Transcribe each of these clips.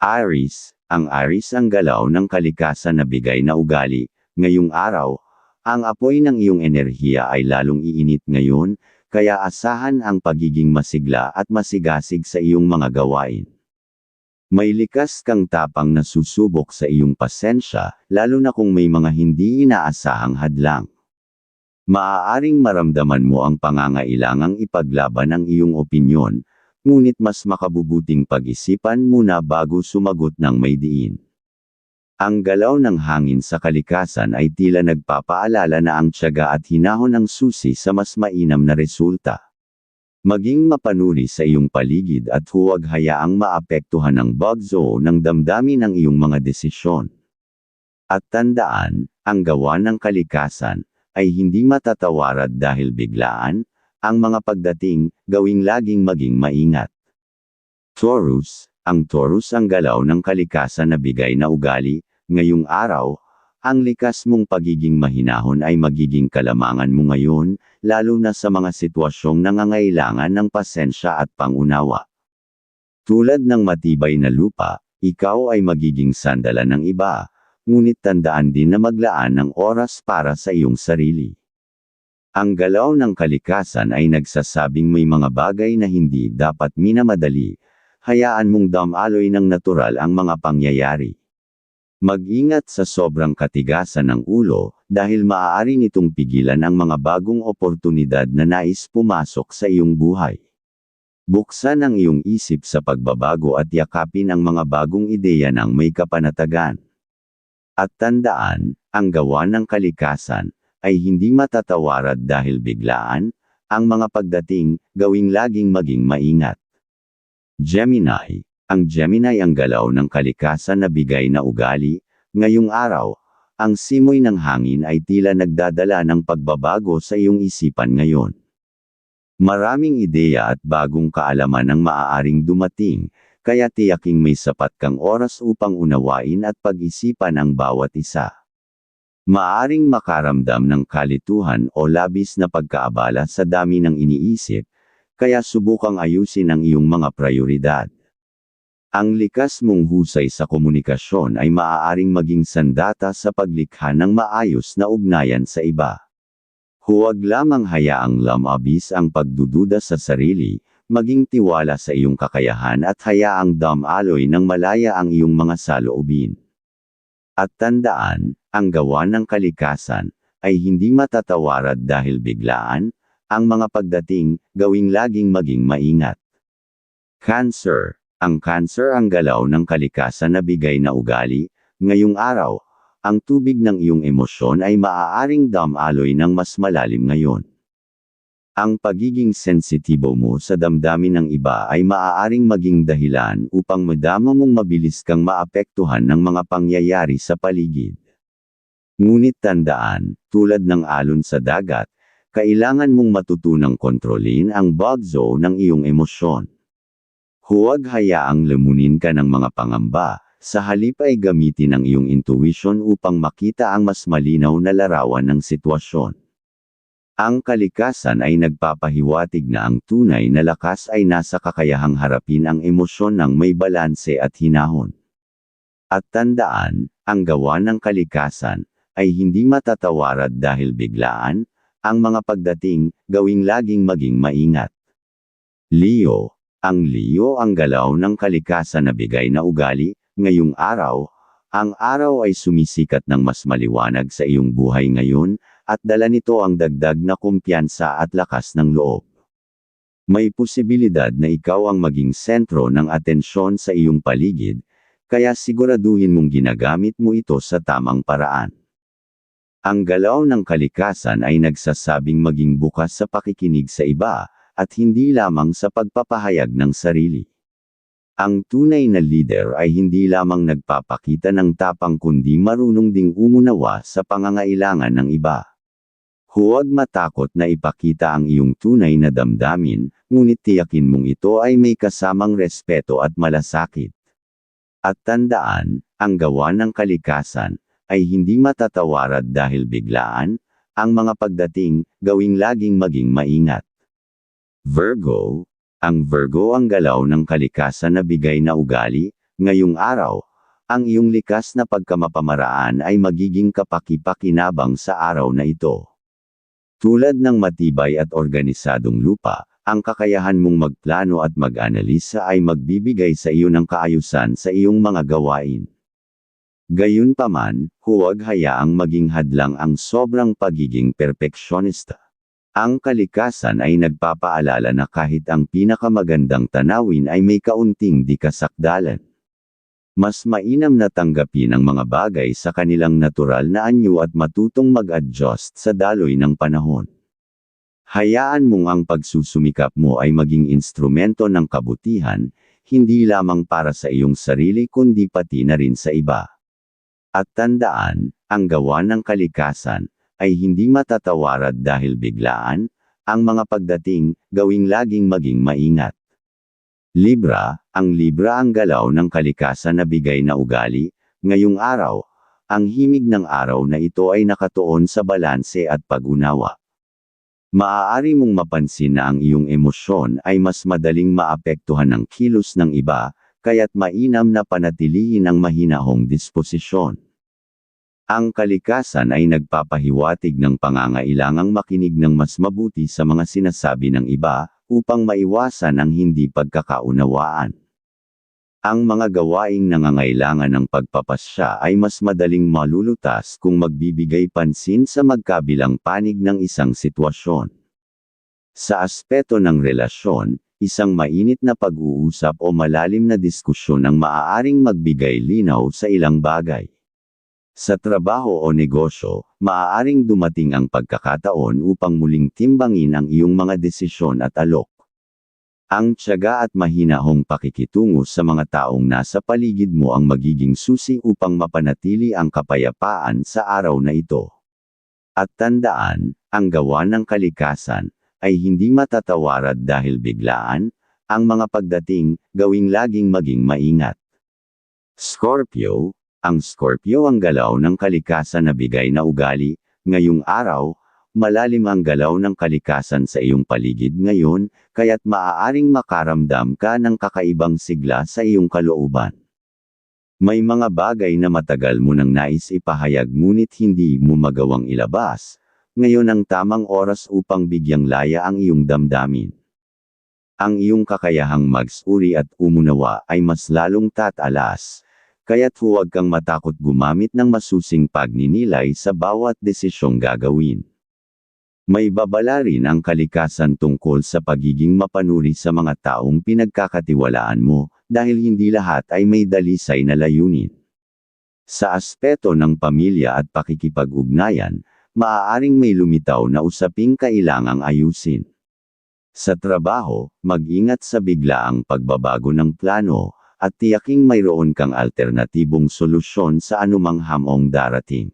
Aries, ang Aries ang galaw ng kalikasan na bigay na ugali, ngayong araw, ang apoy ng iyong enerhiya ay lalong iinit ngayon, kaya asahan ang pagiging masigla at masigasig sa iyong mga gawain. May likas kang tapang na susubok sa iyong pasensya, lalo na kung may mga hindi inaasahang hadlang. Maaaring maramdaman mo ang pangangailangang ipaglaban ang iyong opinyon, ngunit mas makabubuting pag-isipan muna bago sumagot ng may diin. Ang galaw ng hangin sa kalikasan ay tila nagpapaalala na ang tiyaga at hinahon ang susi sa mas mainam na resulta. Maging mapanuri sa iyong paligid at huwag hayaang maapektuhan ng bagzo ng damdamin ng iyong mga desisyon. At tandaan, ang gawa ng kalikasan, ay hindi matatawarad dahil biglaan, ang mga pagdating, gawing laging maging maingat. Taurus, ang Taurus ang galaw ng kalikasan na bigay na ugali, ngayong araw, ang likas mong pagiging mahinahon ay magiging kalamangan mo ngayon, lalo na sa mga sitwasyong nangangailangan ng pasensya at pangunawa. Tulad ng matibay na lupa, ikaw ay magiging sandalan ng iba, ngunit tandaan din na maglaan ng oras para sa iyong sarili. Ang galaw ng kalikasan ay nagsasabing may mga bagay na hindi dapat minamadali, hayaan mong damaloy ng natural ang mga pangyayari. Mag-ingat sa sobrang katigasan ng ulo, dahil maaari nitong pigilan ang mga bagong oportunidad na nais pumasok sa iyong buhay. Buksan ang iyong isip sa pagbabago at yakapin ang mga bagong ideya ng may kapanatagan. At tandaan, ang gawa ng kalikasan, ay hindi matatawarad dahil biglaan, ang mga pagdating, gawing laging maging maingat. Gemini, ang Gemini ang galaw ng kalikasan na bigay na ugali, ngayong araw, ang simoy ng hangin ay tila nagdadala ng pagbabago sa iyong isipan ngayon. Maraming ideya at bagong kaalaman ang maaaring dumating, kaya tiyaking may sapat kang oras upang unawain at pag-isipan ang bawat isa. Maaring makaramdam ng kalituhan o labis na pagkaabala sa dami ng iniisip, kaya subukang ayusin ang iyong mga prioridad. Ang likas mong husay sa komunikasyon ay maaaring maging sandata sa paglikha ng maayos na ugnayan sa iba. Huwag lamang hayaang lamabis ang pagdududa sa sarili, maging tiwala sa iyong kakayahan at hayaang damaloy ng malaya ang iyong mga saloobin. At tandaan, ang gawa ng kalikasan, ay hindi matatawarad dahil biglaan, ang mga pagdating, gawing laging maging maingat. Cancer ang cancer ang galaw ng kalikasan na bigay na ugali, ngayong araw, ang tubig ng iyong emosyon ay maaaring damaloy ng mas malalim ngayon. Ang pagiging sensitibo mo sa damdamin ng iba ay maaaring maging dahilan upang madama mong mabilis kang maapektuhan ng mga pangyayari sa paligid. Ngunit tandaan, tulad ng alon sa dagat, kailangan mong matutunang kontrolin ang bagzo ng iyong emosyon. Huwag hayaang lamunin ka ng mga pangamba, sa halip ay gamitin ang iyong intuition upang makita ang mas malinaw na larawan ng sitwasyon. Ang kalikasan ay nagpapahiwatig na ang tunay na lakas ay nasa kakayahang harapin ang emosyon ng may balanse at hinahon. At tandaan, ang gawa ng kalikasan, ay hindi matatawarad dahil biglaan, ang mga pagdating, gawing laging maging maingat. Leo, ang Leo ang galaw ng kalikasan na bigay na ugali, ngayong araw, ang araw ay sumisikat ng mas maliwanag sa iyong buhay ngayon, at dala nito ang dagdag na kumpiyansa at lakas ng loob. May posibilidad na ikaw ang maging sentro ng atensyon sa iyong paligid, kaya siguraduhin mong ginagamit mo ito sa tamang paraan. Ang galaw ng kalikasan ay nagsasabing maging bukas sa pakikinig sa iba, at hindi lamang sa pagpapahayag ng sarili. Ang tunay na leader ay hindi lamang nagpapakita ng tapang kundi marunong ding umunawa sa pangangailangan ng iba. Huwag matakot na ipakita ang iyong tunay na damdamin, ngunit tiyakin mong ito ay may kasamang respeto at malasakit. At tandaan, ang gawa ng kalikasan, ay hindi matatawarad dahil biglaan, ang mga pagdating, gawing laging maging maingat. Virgo, ang Virgo ang galaw ng kalikasan na bigay na ugali, ngayong araw, ang iyong likas na pagkamapamaraan ay magiging kapaki-pakinabang sa araw na ito. Tulad ng matibay at organisadong lupa, ang kakayahan mong magplano at mag-analisa ay magbibigay sa iyo ng kaayusan sa iyong mga gawain. Gayunpaman, huwag hayaang maging hadlang ang sobrang pagiging perpeksyonista. Ang kalikasan ay nagpapaalala na kahit ang pinakamagandang tanawin ay may kaunting di kasakdalan. Mas mainam na tanggapin ang mga bagay sa kanilang natural na anyo at matutong mag-adjust sa daloy ng panahon. Hayaan mong ang pagsusumikap mo ay maging instrumento ng kabutihan, hindi lamang para sa iyong sarili kundi pati na rin sa iba. At tandaan, ang gawa ng kalikasan, ay hindi matatawarad dahil biglaan, ang mga pagdating, gawing laging maging maingat. Libra, ang Libra ang galaw ng kalikasan na bigay na ugali, ngayong araw, ang himig ng araw na ito ay nakatuon sa balanse at pag-unawa. Maaari mong mapansin na ang iyong emosyon ay mas madaling maapektuhan ng kilos ng iba, kaya't mainam na panatilihin ang mahinahong disposisyon. Ang kalikasan ay nagpapahiwatig ng pangangailangang makinig ng mas mabuti sa mga sinasabi ng iba, upang maiwasan ang hindi pagkakaunawaan. Ang mga gawaing nangangailangan ng pagpapasya ay mas madaling malulutas kung magbibigay pansin sa magkabilang panig ng isang sitwasyon. Sa aspeto ng relasyon, isang mainit na pag-uusap o malalim na diskusyon ang maaaring magbigay linaw sa ilang bagay. Sa trabaho o negosyo, maaaring dumating ang pagkakataon upang muling timbangin ang iyong mga desisyon at alok. Ang tiyaga at mahinahong pakikitungo sa mga taong nasa paligid mo ang magiging susi upang mapanatili ang kapayapaan sa araw na ito. At tandaan, ang gawa ng kalikasan, ay hindi matatawarad dahil biglaan, ang mga pagdating, gawing laging maging maingat. Scorpio, ang Scorpio ang galaw ng kalikasan na bigay na ugali, ngayong araw, malalim ang galaw ng kalikasan sa iyong paligid ngayon, kaya't maaaring makaramdam ka ng kakaibang sigla sa iyong kalooban. May mga bagay na matagal mo nang nais ipahayag ngunit hindi mo magawang ilabas, ngayon ang tamang oras upang bigyang laya ang iyong damdamin. Ang iyong kakayahang magsuri at umunawa ay mas lalong tatalas, kaya't huwag kang matakot gumamit ng masusing pagninilay sa bawat desisyong gagawin. May babala rin ang kalikasan tungkol sa pagiging mapanuri sa mga taong pinagkakatiwalaan mo, dahil hindi lahat ay may dalisay na layunin. Sa aspeto ng pamilya at pakikipag-ugnayan, maaaring may lumitaw na usaping kailangang ayusin. Sa trabaho, mag-ingat sa biglaang pagbabago ng plano, at tiyaking mayroon kang alternatibong solusyon sa anumang hamong darating.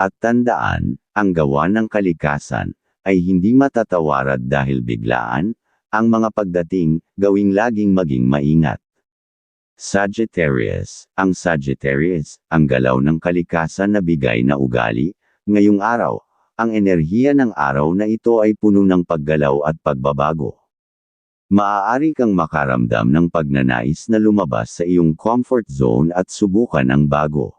At tandaan, ang gawa ng kalikasan, ay hindi matatawarad dahil biglaan, ang mga pagdating, gawing laging maging maingat. Sagittarius, ang Sagittarius, ang galaw ng kalikasan na bigay na ugali, Ngayong araw, ang enerhiya ng araw na ito ay puno ng paggalaw at pagbabago. Maaari kang makaramdam ng pagnanais na lumabas sa iyong comfort zone at subukan ang bago.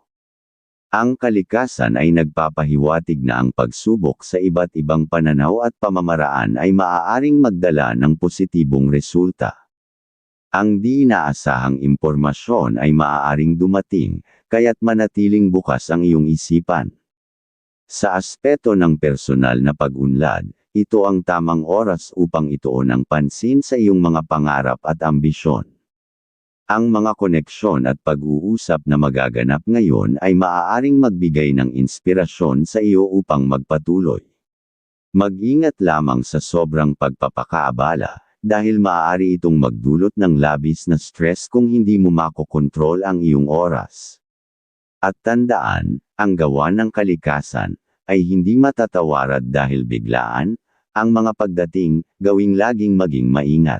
Ang kalikasan ay nagpapahiwatig na ang pagsubok sa iba't ibang pananaw at pamamaraan ay maaaring magdala ng positibong resulta. Ang di inaasahang impormasyon ay maaaring dumating, kaya't manatiling bukas ang iyong isipan. Sa aspeto ng personal na pag-unlad, ito ang tamang oras upang ituon ang pansin sa iyong mga pangarap at ambisyon. Ang mga koneksyon at pag-uusap na magaganap ngayon ay maaaring magbigay ng inspirasyon sa iyo upang magpatuloy. Mag-ingat lamang sa sobrang pagpapakaabala, dahil maaari itong magdulot ng labis na stress kung hindi mo makokontrol ang iyong oras. At tandaan, ang gawa ng kalikasan, ay hindi matatawarad dahil biglaan, ang mga pagdating, gawing laging maging maingat.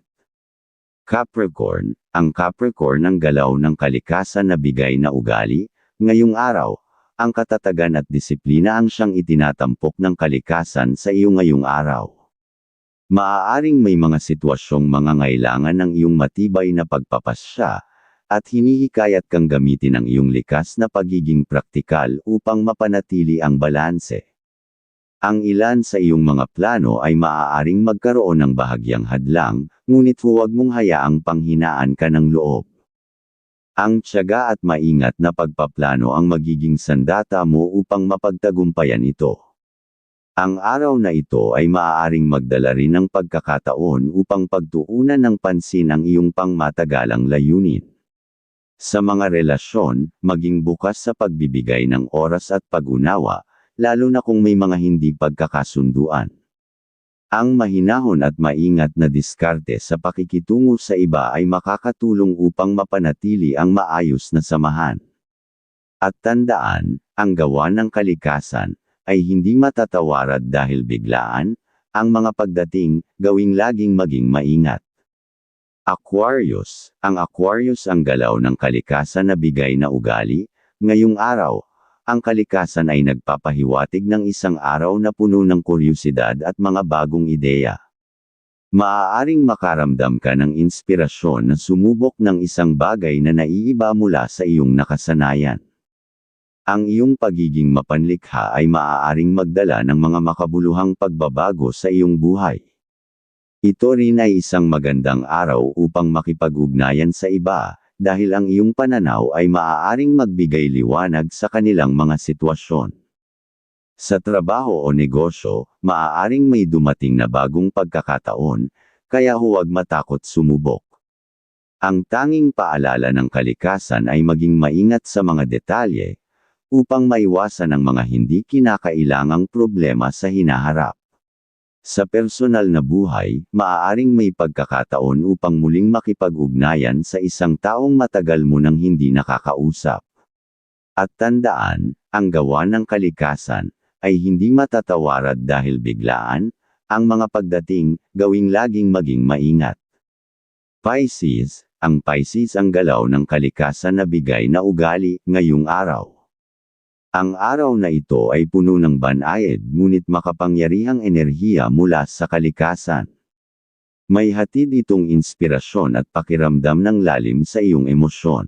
Capricorn, ang Capricorn ang galaw ng kalikasan na bigay na ugali, ngayong araw, ang katatagan at disiplina ang siyang itinatampok ng kalikasan sa iyo ngayong araw. Maaaring may mga sitwasyong mga ngailangan ng iyong matibay na pagpapasya, At hinihikayat kang gamitin ang iyong likas na pagiging praktikal upang mapanatili ang balanse. Ang ilan sa iyong mga plano ay maaaring magkaroon ng bahagyang hadlang, ngunit huwag mong hayaang panghinaan ka ng loob. Ang tiyaga at maingat na pagpaplano ang magiging sandata mo upang mapagtagumpayan ito. Ang araw na ito ay maaaring magdala rin ng pagkakataon upang pagtuunan ng pansin ang iyong pangmatagalang layunin. Sa mga relasyon, maging bukas sa pagbibigay ng oras at pag-unawa, lalo na kung may mga hindi pagkakasunduan. Ang mahinahon at maingat na diskarte sa pakikitungo sa iba ay makakatulong upang mapanatili ang maayos na samahan. At tandaan, ang gawa ng kalikasan, ay hindi matatawarad dahil biglaan, ang mga pagdating, gawing laging maging maingat. Aquarius, ang Aquarius ang galaw ng kalikasan na bigay na ugali, ngayong araw, ang kalikasan ay nagpapahiwatig ng isang araw na puno ng kuryosidad at mga bagong ideya. Maaaring makaramdam ka ng inspirasyon na sumubok ng isang bagay na naiiba mula sa iyong nakasanayan. Ang iyong pagiging mapanlikha ay maaaring magdala ng mga makabuluhang pagbabago sa iyong buhay. Ito rin ay isang magandang araw upang makipag-ugnayan sa iba, dahil ang iyong pananaw ay maaaring magbigay liwanag sa kanilang mga sitwasyon. Sa trabaho o negosyo, maaaring may dumating na bagong pagkakataon, kaya huwag matakot sumubok. Ang tanging paalala ng kalikasan ay maging maingat sa mga detalye, upang maiwasan ang mga hindi kinakailangang problema sa hinaharap. Sa personal na buhay, maaaring may pagkakataon upang muling makipag-ugnayan sa isang taong matagal mo nang hindi nakakausap. At tandaan, ang gawa ng kalikasan, ay hindi matatawarad dahil biglaan, ang mga pagdating, gawing laging maging maingat. Pisces, ang Pisces ang galaw ng kalikasan na bigay na ugali, ngayong araw. Ang araw na ito ay puno ng banayad ngunit makapangyarihang enerhiya mula sa kalikasan. May hatid itong inspirasyon at pakiramdam ng lalim sa iyong emosyon.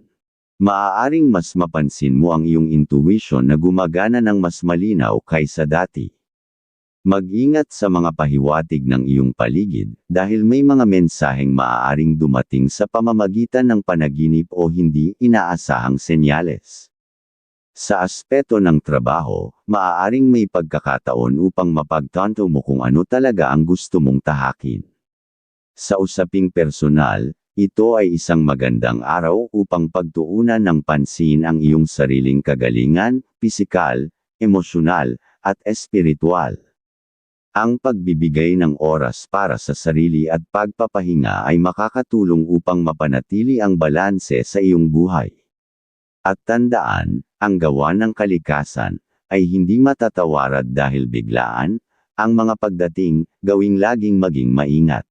Maaaring mas mapansin mo ang iyong intuition na gumagana ng mas malinaw kaysa dati. Mag-ingat sa mga pahiwatig ng iyong paligid, dahil may mga mensaheng maaaring dumating sa pamamagitan ng panaginip o hindi inaasahang senyales. Sa aspeto ng trabaho, maaaring may pagkakataon upang mapagtanto mo kung ano talaga ang gusto mong tahakin. Sa usaping personal, ito ay isang magandang araw upang pagtuunan ng pansin ang iyong sariling kagalingan, pisikal, emosyonal, at espiritual. Ang pagbibigay ng oras para sa sarili at pagpapahinga ay makakatulong upang mapanatili ang balanse sa iyong buhay. At tandaan, ang gawa ng kalikasan, ay hindi matatawarad dahil biglaan, ang mga pagdating, gawing laging maging maingat.